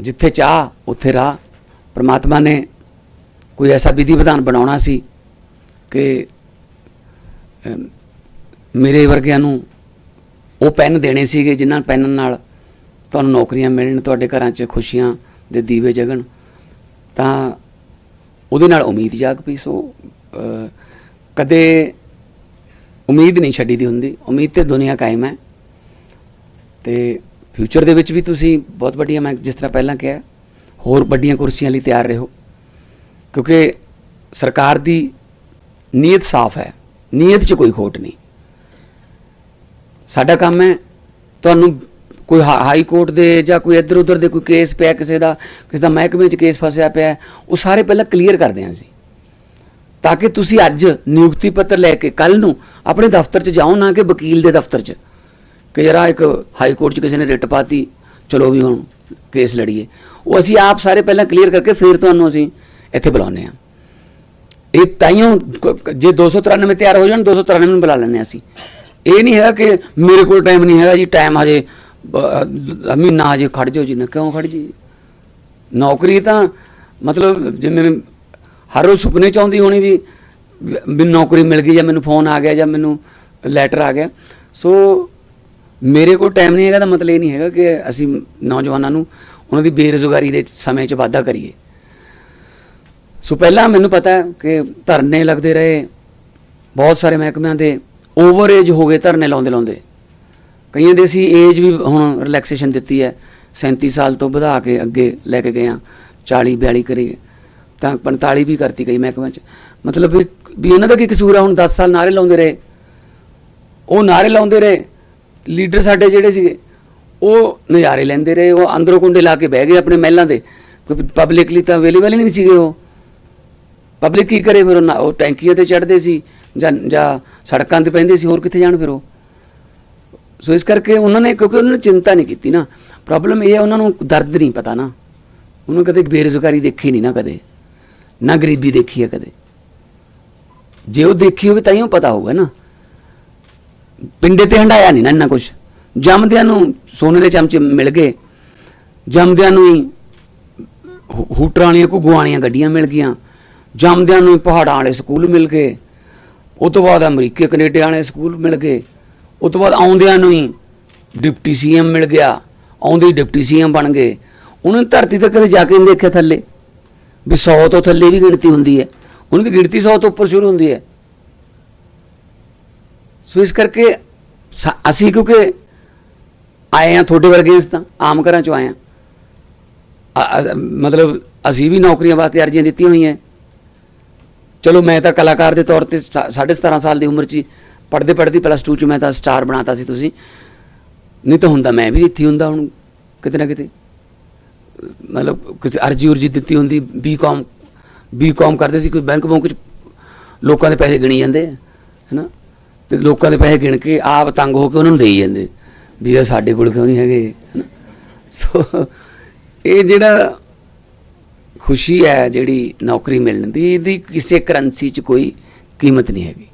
ਜਿੱਥੇ ਚਾਹ, ਉੱਥੇ ਰਾਹ। ਪ੍ਰਮਾਤਮਾ ਨੇ ਕੋਈ ਐਸਾ ਵਿਧੀ ਵਿਧਾਨ ਬਣਾਉਣਾ ਸੀ ਕਿ ਮੇਰੇ ਵਰਗਿਆਂ ਨੂੰ ਉਹ ਪੈਨ ਦੇਣੇ ਸੀਗੇ, ਜਿਨ੍ਹਾਂ ਪੈਨ ਨਾਲ ਤੁਹਾਨੂੰ ਨੌਕਰੀਆਂ ਮਿਲਣ, ਤੁਹਾਡੇ ਘਰਾਂ 'ਚ ਖੁਸ਼ੀਆਂ ਦੇ ਦੀਵੇ ਜਗਣ। ਤਾਂ ਉਹਦੇ ਨਾਲ ਉਮੀਦ ਜਾਗ ਪਈ। ਸੋ ਕਦੇ ਉਮੀਦ ਨਹੀਂ ਛੱਡੀ ਦੀ ਹੁੰਦੀ। ਉਮੀਦ ਤੇ ਦੁਨੀਆ ਕਾਇਮ ਹੈ। ਤੇ ਫਿਊਚਰ ਦੇ ਵਿੱਚ ਵੀ ਤੁਸੀਂ ਬਹੁਤ ਵੱਡੀਆਂ, ਮੈਂ ਜਿਸ ਤਰ੍ਹਾਂ ਪਹਿਲਾਂ ਕਿਹਾ, ਹੋਰ ਵੱਡੀਆਂ ਕੁਰਸੀਆਂ ਲਈ ਤਿਆਰ ਰਹੋ। ਕਿਉਂਕਿ ਸਰਕਾਰ ਦੀ ਨੀਅਤ ਸਾਫ਼ ਹੈ। ਨੀਅਤ 'ਚ ਕੋਈ ਖੋਟ ਨਹੀਂ। ਸਾਡਾ ਕੰਮ ਹੈ ਤੁਹਾਨੂੰ ਕੋਈ ਹਾ- ਹਾਈ ਕੋਰਟ ਦੇ ਜਾਂ ਕੋਈ ਇੱਧਰ ਉੱਧਰ ਦੇ ਕੋਈ ਕੇਸ ਪਿਆ ਕਿਸੇ ਦਾ ਕਿਸੇ ਦਾ ਮਹਿਕਮੇ 'ਚ ਕੇਸ ਫਸਿਆ ਪਿਆ ਉਹ ਸਾਰੇ ਪਹਿਲਾਂ ਕਲੀਅਰ ਕਰਦੇ ਹਾਂ ਅਸੀਂ। ਤਾਂ ਕਿ ਤੁਸੀਂ ਅੱਜ ਨਿਯੁਕਤੀ ਪੱਤਰ ਲੈ ਕੇ ਕੱਲ ਨੂੰ ਆਪਣੇ ਦਫ਼ਤਰ 'ਚ ਜਾਓ, ਨਾ ਕਿ ਵਕੀਲ ਦੇ ਦਫ਼ਤਰ 'ਚ। ਕਿ ਜਰਾ ਇੱਕ ਹਾਈ ਕੋਰਟ 'ਚ ਕਿਸੇ ਨੇ ਰਿਟ ਪਾਤੀ, ਚਲੋ ਵੀ ਹੁਣ ਕੇਸ ਲੜੀਏ। ਉਹ ਅਸੀਂ ਆਪ ਸਾਰੇ ਪਹਿਲਾਂ ਕਲੀਅਰ ਕਰਕੇ ਫਿਰ ਤੁਹਾਨੂੰ ਅਸੀਂ ਇੱਥੇ ਬੁਲਾਉਂਦੇ ਹਾਂ। ਇਹ ਤਾਈਓ ਜੇ 293 ਤਿਆਰ ਹੋ ਜਾਣ 293 ਨੂੰ ਬੁਲਾ ਲੈਂਦੇ ਹਾਂ ਅਸੀਂ। ਇਹ ਨਹੀਂ ਹੈਗਾ ਕਿ ਮੇਰੇ ਕੋਲ ਟਾਈਮ ਨਹੀਂ ਹੈਗਾ ਜੀ ਟਾਈਮ ਹਜੇ ਮਹੀਨਾ ਹਜੇ ਖੜ ਜਾਓ ਜੀ। ਨਾ ਕਿਉਂ ਖੜ ਜੀ ਨੌਕਰੀ ਤਾਂ ਮਤਲਬ ਜਿਵੇਂ ਹਰ ਰੋਜ਼ ਸੁਪਨੇ ਚ ਆਉਂਦੀ ਹੋਣੀ ਵੀ ਮੈਨੂੰ ਨੌਕਰੀ ਮਿਲ ਗਈ ਜਾਂ ਮੈਨੂੰ ਫੋਨ ਆ ਗਿਆ ਜਾਂ ਮੈਨੂੰ ਲੈਟਰ ਆ ਗਿਆ। ਸੋ ਮੇਰੇ ਕੋਲ ਟਾਈਮ ਨਹੀਂ ਹੈਗਾ, ਤਾਂ ਮਤਲਬ ਇਹ ਨਹੀਂ ਹੈਗਾ ਕਿ ਅਸੀਂ ਨੌਜਵਾਨਾਂ ਨੂੰ ਉਹਨਾਂ ਦੀ ਬੇਰੁਜ਼ਗਾਰੀ ਦੇ ਸਮੇਂ 'ਚ ਵਾਧਾ ਕਰੀਏ। ਸੋ ਪਹਿਲਾਂ ਮੈਨੂੰ ਪਤਾ ਹੈ ਕਿ ਧਰਨੇ ਲੱਗਦੇ ਰਹੇ। ਬਹੁਤ ਸਾਰੇ ਮਹਿਕਮਿਆਂ ਦੇ ਓਵਰ ਏਜ ਹੋ ਗਏ ਧਰਨੇ ਲਾਉਂਦੇ ਲਾਉਂਦੇ। ਕਈਆਂ ਦੇ ਅਸੀਂ ਏਜ ਵੀ ਹੁਣ ਰਿਲੈਕਸੇਸ਼ਨ ਦਿੱਤੀ ਹੈ। 37 ਸਾਲ ਤੋਂ ਵਧਾ ਕੇ ਅੱਗੇ ਲੈ ਕੇ ਗਏ ਹਾਂ। 40 42 ਕਰੀ। ਤਾਂ 45 ਵੀ ਕਰਤੀ ਕਈ ਮਹਿਕਮਿਆਂ 'ਚ। ਮਤਲਬ ਵੀ ਵੀ ਇਹਨਾਂ ਦਾ ਕੀ ਕਸੂਰ ਆ? ਹੁਣ 10 ਸਾਲ ਨਾਰੇ ਲਾਉਂਦੇ ਰਹੇ। ਉਹ ਨਾਰੇ ਲਾਉਂਦੇ ਰਹੇ। ਲੀਡਰ ਸਾਡੇ ਜਿਹੜੇ ਸੀਗੇ, ਉਹ ਨਜ਼ਾਰੇ ਲੈਂਦੇ ਰਹੇ, ਉਹ ਅੰਦਰੋਂ ਕੁੰਡੇ ਲਾ ਕੇ ਬਹਿ ਗਏ ਆਪਣੇ ਮਹਿਲਾਂ ਦੇ। ਕਿਉਂਕਿ ਪਬਲਿਕਲੀ ਤਾਂ ਅਵੇਲੇਬਲ ਹੀ ਨਹੀਂ ਸੀਗੇ ਉਹ। ਪਬਲਿਕ ਕੀ ਕਰੇ ਫਿਰ ਉਹ ਨਾ- ਉਹ ਟੈਂਕੀਆਂ ਤੇ ਚੜ੍ਹਦੇ ਸੀ, ਜਾਂ ਜਾਂ ਸੜਕਾਂ ਤੇ ਪੈਂਦੇ ਸੀ, ਹੋਰ ਕਿੱਥੇ ਜਾਣ ਫਿਰ ਉਹ? ਸੋ ਇਸ ਕਰਕੇ ਉਹਨਾਂ ਨੇ, ਕਿਉਂਕਿ ਉਹਨਾਂ ਨੇ ਚਿੰਤਾ ਨਹੀਂ ਕੀਤੀ ਨਾ। ਪ੍ਰੋਬਲਮ ਇਹ ਹੈ, ਉਹਨਾਂ ਨੂੰ ਦਰਦ ਨਹੀਂ ਪਤਾ ਨਾ। ਉਹਨੂੰ ਕਦੇ ਬੇਰੁਜ਼ਗਾਰੀ ਦੇਖੀ ਨਹੀਂ ਨਾ ਕਦੇ। ਨਾ ਗਰੀਬੀ ਦੇਖੀ ਹੈ ਕਦੇ। ਜੇ ਉਹ ਦੇਖੀ ਹੋਵੇ ਤਾਂ ਹੀ ਉਹ ਪਤਾ ਹੋਊਗਾ ਨਾ। ਪਿੰਡੇ ਤੇ ਹੰਡਾਇਆ ਨਹੀਂ ਨਾ ਇੰਨਾ ਕੁਝ ਜੰਮਦਿਆਂ ਨੂੰ ਸੋਨੇ ਦੇ ਚਮਚੇ ਮਿਲ ਗਏ। ਜੰਮਦਿਆਂ ਨੂੰ ਹੀ ਹੂਟਰਾਂ ਵਾਲੀਆਂ ਘੁੱਗੂਆਂ ਵਾਲੀਆਂ ਗੱਡੀਆਂ ਮਿਲ ਗਈਆਂ। ਜੰਮਦਿਆਂ ਨੂੰ ਹੀ ਪਹਾੜਾਂ ਵਾਲੇ ਸਕੂਲ ਮਿਲ ਗਏ। ਉਹ ਤੋਂ ਬਾਅਦ ਅਮਰੀਕੇ, ਕੈਨੇਡਾ ਵਾਲੇ ਸਕੂਲ ਮਿਲ ਗਏ। ਉਹ ਤੋਂ ਬਾਅਦ ਆਉਂਦਿਆਂ ਨੂੰ ਹੀ ਡਿਪਟੀ ਸੀਐਮ ਮਿਲ ਗਿਆ। ਆਉਂਦੇ ਹੀ ਡਿਪਟੀ ਸੀਐਮ ਬਣ ਗਏ। ਉਹਨਾਂ ਧਰਤੀ ਤੇ ਕਦੇ ਜਾ ਕੇ ਨਹੀਂ ਦੇਖਿਆ ਥੱਲੇ। ਵੀ 100 ਤੋਂ ਥੱਲੇ ਵੀ ਗਿਣਤੀ ਹੁੰਦੀ ਹੈ। ਉਹਨਾਂ ਦੀ ਗਿਣਤੀ 100 ਤੋਂ ਉੱਪਰ ਸ਼ੁਰੂ ਹੁੰਦੀ ਹੈ। ਸੋ ਇਸ ਕਰਕੇ ਸਾ- ਅਸੀਂ ਕਿਉਂਕਿ ਆਏ ਆ ਤੁਹਾਡੇ ਵਰਗੇ ਇਸ ਤਾਂ ਆਮ ਘਰਾਂ ਚੋਂ ਆਏ ਆ ਮਤਲਬ ਅਸੀਂ ਵੀ ਨੌਕਰੀਆਂ ਵਾਸਤੇ ਅਰਜ਼ੀਆਂ ਦਿੱਤੀਆਂ ਹੋਈਆਂ। ਚਲੋ ਮੈਂ ਤਾਂ ਕਲਾਕਾਰ ਦੇ ਤੌਰ ਤੇ ਸਟਾ- ਸਾਢੇ 17 ਸਾਲ ਦੀ ਉਮਰ 'ਚ ਹੀ ਪੜ੍ਹਦੇ ਪੜ੍ਹਦੀ ਪਲੱਸ 2 'ਚ ਮੈਂ ਤਾਂ ਸਟਾਰ ਬਣਾਤਾ ਸੀ ਤੁਸੀਂ। ਨਹੀਂ ਤਾਂ ਹੁੰਦਾ ਮੈਂ ਵੀ ਇੱਥੇ ਹੁੰਦਾ ਹੁਣ ਕਿਤੇ ਨਾ ਕਿਤੇ। ਮਤਲਬ ਕਿਸੇ ਅਰਜੀ ਉਰਜੀ ਦਿੱਤੀ ਹੁੰਦੀ ਬੀਕਾਮ ਬੀਕਾਮ ਕਰਦੇ ਸੀ, ਕੋਈ ਬੈਂਕ ਬੈਂਕ 'ਚ ਲੋਕਾਂ ਦੇ ਪੈਸੇ ਗਿਣੀ ਜਾਂਦੇ ਹੈ ਨਾ ਤੇ ਲੋਕਾਂ ਦੇ ਪੈਸੇ ਗਿਣ ਕੇ ਆਪ ਤੰਗ ਹੋ ਕੇ ਉਹਨਾਂ ਨੂੰ ਦੇਈ ਜਾਂਦੇ। ਵੀ ਇਹ ਸਾਡੇ ਕੋਲ ਕਿਉਂ ਨਹੀਂ ਹੈਗੇ, ਹੈਨਾ? ਸੋ ਇਹ ਜਿਹੜਾ ਖੁਸ਼ੀ ਹੈ ਜਿਹੜੀ ਨੌਕਰੀ ਮਿਲਣ ਦੀ, ਇਹਦੀ ਕਿਸੇ ਕਰੰਸੀ 'ਚ ਕੋਈ ਕੀਮਤ ਨਹੀਂ ਹੈਗੀ।